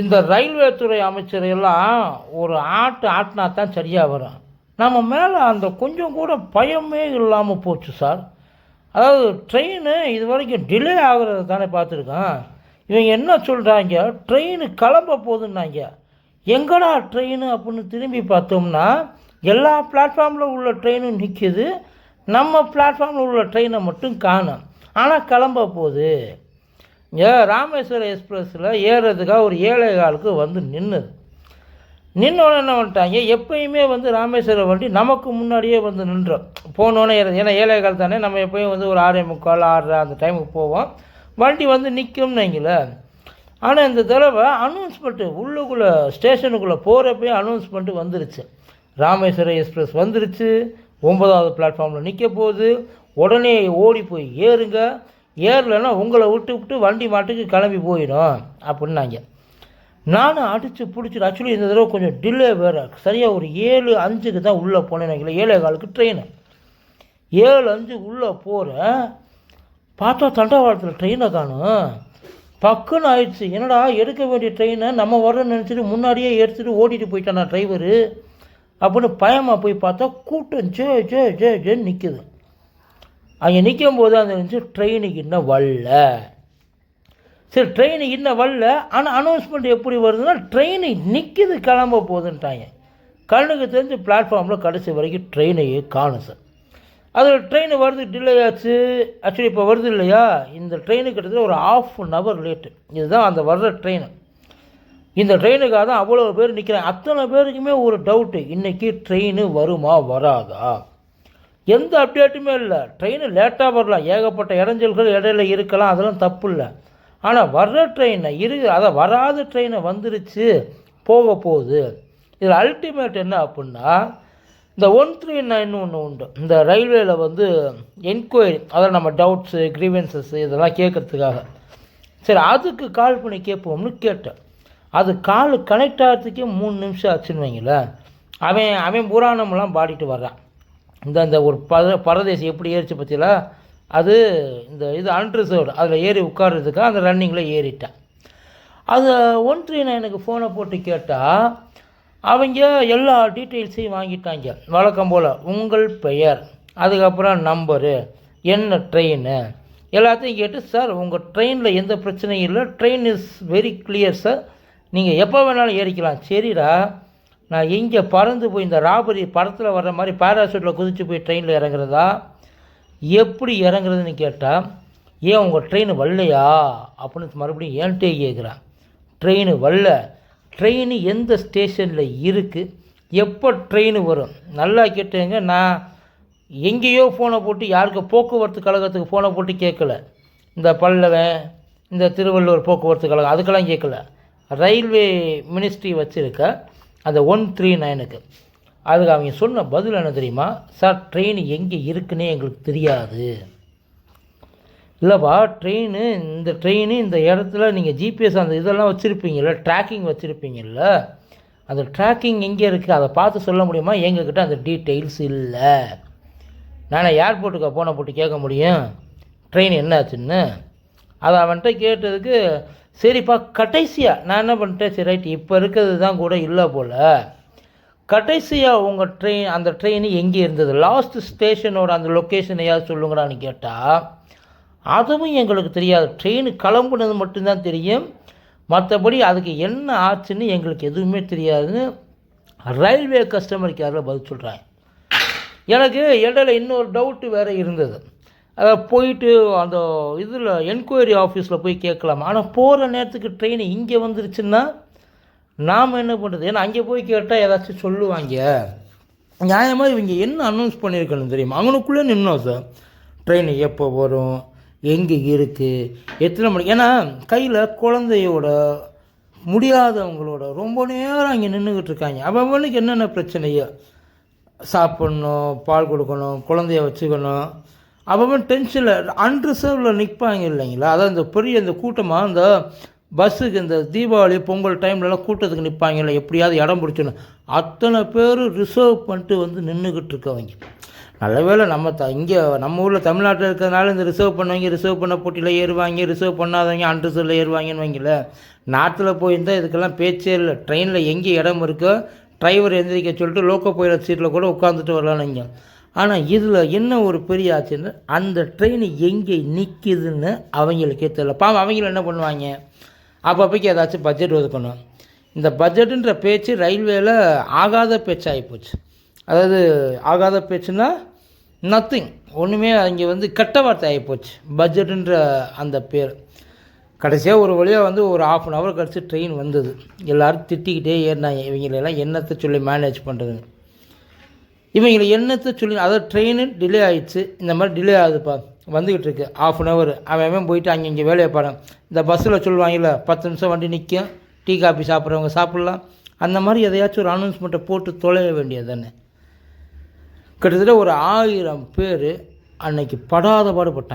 இந்த ரயில்வே துறை அமைச்சரையெல்லாம் ஒரு ஆட்டு ஆட்டினா தான் சரியாக வரும். நம்ம மேலே அந்த கொஞ்சம் கூட பயமே இல்லாமல் போச்சு சார். அதாவது ட்ரெயின் இது வரைக்கும் டிலே ஆகுறது தானே பார்த்துருக்கோம். இவங்க என்ன சொல்கிறாங்க ட்ரெயின் கிளம்ப போகுதுன்னாங்க எங்கடா ட்ரெயின் அப்படின்னு திரும்பி பார்த்தோம்னா எல்லா பிளாட்ஃபார்மில் உள்ள ட்ரெயினும் நிற்கிது நம்ம பிளாட்ஃபார்மில் உள்ள ட்ரெயினை மட்டும் காணும். ஆனால் கிளம்ப போகுது. இங்கே ராமேஸ்வரம் எக்ஸ்பிரஸில் ஏறுறதுக்காக ஒரு ஏழை காலுக்கு வந்து நின்றுது நின்னோடனே என்ன பண்ணிட்டாங்க? எப்பயுமே வந்து ராமேஸ்வரம் வண்டி நமக்கு முன்னாடியே வந்து நின்றோம். போனோன்னே ஏன்னா ஏழை கால் தானே நம்ம எப்பயும் வந்து ஒரு ஆறே முக்கால் ஆறரை அந்த டைமுக்கு போவோம். வண்டி வந்து நிற்கும்னு வைங்களேன் ஆனால் இந்த தடவை அனௌன்ஸ்மெண்ட்டு உள்ளுக்குள்ளே ஸ்டேஷனுக்குள்ளே போகிறப்பே அனௌன்ஸ்மெண்ட்டு வந்துருச்சு. ராமேஸ்வரம் எக்ஸ்பிரஸ் வந்துருச்சு. ஒன்பதாவது பிளாட்ஃபார்மில் நிற்க போகுது. உடனே ஓடி போய் ஏறுங்க. ஏறலைன்னா உங்களை விட்டு விட்டு வண்டி மாட்டுக்கு கிளம்பி போயிடும் அப்படின்னாங்க. நானும் அடித்து பிடிச்சி ஆக்சுவலி இந்த தடவை கொஞ்சம் டிலே வேறு. சரியாக ஒரு ஏழு அஞ்சுக்கு தான் உள்ளே போனேன் நினைக்கல ஏழே காலுக்கு ட்ரெயின் ஏழு அஞ்சு உள்ளே போகிறேன் பார்த்தா தண்டவாளத்தில் ட்ரெயினை காணும். பக்குன்னு ஆயிடுச்சு. என்னடா எடுக்க வேண்டிய ட்ரெயினை நம்ம வரோன்னு நினச்சிட்டு முன்னாடியே எடுத்துகிட்டு ஓட்டிகிட்டு போயிட்டானா டிரைவரு அப்படின்னு பயமாக போய் பார்த்தா கூட்டம் ஜே ஜே ஜே ஜேன்னு நிற்குது அங்கே நிற்கும் போது அந்த நினச்சி ட்ரெயினுக்கு இன்னும் வரல. சரி ட்ரெயின் இன்னும் வரல. ஆனால் அனௌன்ஸ்மெண்ட் எப்படி வருதுன்னா ட்ரெயின் நிற்கிது கிளம்ப போகுதுன்ட்டாங்க. கண்ணுக்கு தெரிஞ்சு பிளாட்ஃபார்மில் கடைசி வரைக்கும் ட்ரெயினையே காணும் சார் அதில் ட்ரெயின் வருது டிலே ஆச்சு. ஆக்சுவலி இப்போ வருது இல்லையா? இந்த ட்ரெயினு கிட்டத்தட்ட ஒரு ஆஃப் அன் ஹவர் லேட்டு இதுதான் அந்த வர்ற ட்ரெயின் இந்த ட்ரெயினுக்காக தான் அவ்வளோ பேர் நிற்கிறாங்க அத்தனை பேருக்குமே ஒரு டவுட்டு இன்றைக்கி ட்ரெயின் வருமா வராதா? எந்த அப்டேட்டுமே இல்லை. ட்ரெயின் லேட்டாக வரலாம். ஏகப்பட்ட இடைஞ்சல்கள் இடையில இருக்கலாம். அதெல்லாம் தப்பு இல்லை. ஆனால் வர்ற ட்ரெயினை இரு அதை வராத ட்ரெயினை வந்துருச்சு போக போகுது. இதில் அல்டிமேட் என்ன அப்படின்னா இந்த ஒன் த்ரீ நைன் ஒன்று உண்டு. இந்த ரயில்வேயில் வந்து என்கொயரி அதாவது நம்ம டவுட்ஸு க்ரீவன்சஸ்ஸு இதெல்லாம் கேட்குறதுக்காக சரி அதுக்கு கால் பண்ணி கேட்போம்னு கேட்டேன். அது கால் கனெக்ட் ஆகிறதுக்கே மூணு நிமிஷம் ஆச்சுன்னு வைங்களேன். அவன் அவன் புராணமெல்லாம் பாடிட்டு வர்றான். இந்த இந்த ஒரு பர பரதேசி எப்படி ஏறிச்சு பற்றியில அது இந்த இது அன்ரிசர்வ்டு அதில் ஏறி உட்கார்றதுக்காக அந்த ரன்னிங்கில் ஏறிட்டேன் அது ஒன் த்ரீ நைனுக்கு ஃபோனை போட்டு கேட்டால் அவங்க எல்லா டீட்டெயில்ஸையும் வாங்கிட்டாங்க. வழக்கம் போல் உங்கள் பெயர் அதுக்கப்புறம் நம்பரு என்ன ட்ரெயின் எல்லாத்தையும் கேட்டு சார் உங்கள் ட்ரெயினில் எந்த பிரச்சனையும் இல்லை. Train is very clear sir நீங்கள் எப்போ வேணாலும் ஏறிக்கலாம். சரிடா. நான் இங்கே பறந்து போய் இந்த ராபரி படத்தில் வர்ற மாதிரி பேராசூட்டில் குதித்து போய் ட்ரெயினில் இறங்குறதா? எப்படி இறங்குறதுன்னு கேட்டால் ஏன் உங்கள் ட்ரெயின் வரலையா? அப்படின்னு மறுபடியும் ஏன்ட்டே கேட்குறான் ட்ரெயின் வரல. ட்ரெயின் எந்த ஸ்டேஷனில் இருக்குது எப்போ ட்ரெயின் வரும்? நல்லா கேட்டுங்க. நான் எங்கேயோ ஃபோனை போட்டு யாருக்கு போக்குவரத்து கழகத்துக்கு ஃபோனை போட்டு கேட்கல இந்த பல்லவன் இந்த திருவள்ளூர் போக்குவரத்து கழகம் அதுக்கெல்லாம் கேட்கல ரயில்வே மினிஸ்ட்ரி வச்சுருக்க அந்த ஒன் த்ரீ நைனுக்கு அதுக்கு அவங்க சொன்ன பதில் என்ன தெரியுமா? சார் ட்ரெயின் எங்கே இருக்குன்னே எங்களுக்கு தெரியாது. இல்லைப்பா ட்ரெயின் இந்த ட்ரெயின் இந்த இடத்துல நீங்கள் ஜிபிஎஸ் அந்த இதெல்லாம் வச்சுருப்பீங்கள்ல ட்ராக்கிங் வச்சுருப்பீங்கள்ல அந்த ட்ராக்கிங் எங்கே இருக்குது அதை பார்த்து சொல்ல முடியுமா? எங்ககிட்ட அந்த டீட்டெயில்ஸ் இல்லை. நான் ஏர்போர்ட்டுக்கு போனை போட்டு கேட்க முடியும். ட்ரெயின் என்னாச்சுன்னு. அதை அவன்கிட்ட கேட்டதுக்கு சரிப்பா கடைசியாக நான் என்ன பண்ணிட்டேன்? சரி ரைட் இப்போ இருக்கிறது தான் கூட இல்லை போல். கடைசியாக உங்கள் ட்ரெயின் அந்த ட்ரெயின் எங்கே இருந்தது? லாஸ்ட் ஸ்டேஷனோட அந்த லொக்கேஷனையாவது சொல்லுங்கடான்னு கேட்டால் அதுவும் எங்களுக்கு தெரியாது. ட்ரெயின் கிளம்புனது மட்டும்தான் தெரியும். மற்றபடி அதுக்கு என்ன ஆச்சுன்னு எங்களுக்கு எதுவுமே தெரியாதுன்னு ரயில்வே கஸ்டமர் கேரில் பதில் சொல்கிறாங்க எனக்கு இடையில இன்னொரு டவுட்டு வேறு இருந்தது. போயிட்டு அந்த இதில் என்கொயரி ஆஃபீஸில் போய் கேட்கலாம்? ஆனால் போகிற நேரத்துக்கு ட்ரெயின் இங்கே வந்துருச்சுன்னா நாம் என்ன பண்ணுறது ஏன்னா அங்கே போய் கேட்டால் ஏதாச்சும் சொல்லுவாங்க. நியாயமாக இவங்க என்ன அனௌன்ஸ் பண்ணியிருக்கணும் தெரியுமா? அவனுக்குள்ளே நின்னோம் சார். ட்ரெயின் எப்போ வரும்? எங்கே இருக்குது எத்தனை மணி? ஏன்னா கையில் குழந்தையோட முடியாதவங்களோட ரொம்ப நேரம் அங்கே நின்றுக்கிட்டு இருக்காங்க. அவனுக்கு என்னென்ன பிரச்சனையோ? சாப்பிட்ணும் பால் கொடுக்கணும் குழந்தைய வச்சுக்கணும். அவன் டென்ஷனில் அன்ரிசர்வில் நிற்பாங்க இல்லைங்களா? அதான் இந்த பெரிய இந்த கூட்டமாக இந்த பஸ்ஸுக்கு இந்த தீபாவளி பொங்கல் டைம்லலாம் கூட்டத்துக்கு நிற்பாங்க இல்லை எப்படியாவது இடம் பிடிச்சணும் அத்தனை பேர் ரிசர்வ் பண்ணிட்டு வந்து நின்றுக்கிட்டு இருக்கவங்க. நல்ல வேளை நம்ம த இங்கே நம்ம ஊரில் தமிழ்நாட்டில் இருக்கிறதுனால இந்த ரிசர்வ் பண்ணவங்க ரிசர்வ் பண்ண போட்டியில் ஏறுவாங்க ரிசர்வ் பண்ணாதவங்க அன்ரிசர்வில் ஏறுவாங்கன்னு வைங்கள நாட்டில் போயிருந்தால் இதுக்கெல்லாம் பேச்சே இல்லை. ட்ரெயினில் எங்கே இடம் இருக்கோ டிரைவர் எந்திரிக்க சொல்லிட்டு லோக்கோ பைலட் சீட்டில் கூட உட்காந்துட்டு வரலாம் நீங்கள் ஆனால் இதில் என்ன ஒரு பெரிய ஆச்சுன்னு அந்த ட்ரெயின் எங்கே நிற்கிதுன்னு அவங்களுக்கே தெரியல பாவம் அவங்கள என்ன பண்ணுவாங்க? அப்பப்போக்கு ஏதாச்சும் பட்ஜெட் ஒதுக்கணும் இந்த பட்ஜெட்டுன்ற பேச்சு ரயில்வேல ஆகாத பேச்சாகி போச்சு. அதாவது ஆகாத பேச்சுன்னா நத்திங் ஒன்றுமே அங்கே வந்து கெட்ட வார்த்தை ஆகி போச்சு. பட்ஜெட்டுன்ற அந்த பேர். கடைசியாக ஒரு வழியாக வந்து ஒரு ஆஃப் அன் ஹவர் கழித்து ட்ரெயின் வந்தது. எல்லோரும் திட்டிக்கிட்டே ஏறினாங்க. இவங்களெல்லாம் என்னத்தை சொல்லி மேனேஜ் பண்ணுறதுன்னு இவங்களை என்னத்தை சொல்லி அதாவது ட்ரெயின் டிலே ஆகிடுச்சு இந்த மாதிரி டிலே ஆகுதுப்பா. வந்துக்கிட்டு இருக்கு. ஆஃப் அன் ஹவர் அவன் அவன் போயிட்டு அங்கே இங்கே வேலையை பாருங்க இந்த பஸ்ஸில் சொல்லுவாங்கல்ல பத்து நிமிஷம் வண்டி நிற்கும் டீ காஃபி சாப்பிட்றவங்க சாப்பிட்லாம். அந்த மாதிரி எதையாச்சும் ஒரு அனௌன்ஸ்மெண்ட்டை போட்டு தொலைய வேண்டியது தானே. கிட்டத்தட்ட ஒரு ஆயிரம் பேர் அன்னைக்கு படாத பாடுபட்டாங்க.